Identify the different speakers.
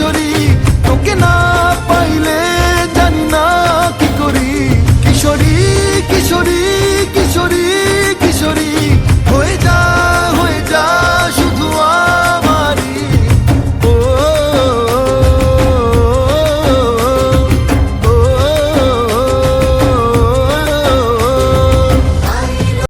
Speaker 1: কিশোরী তোকে না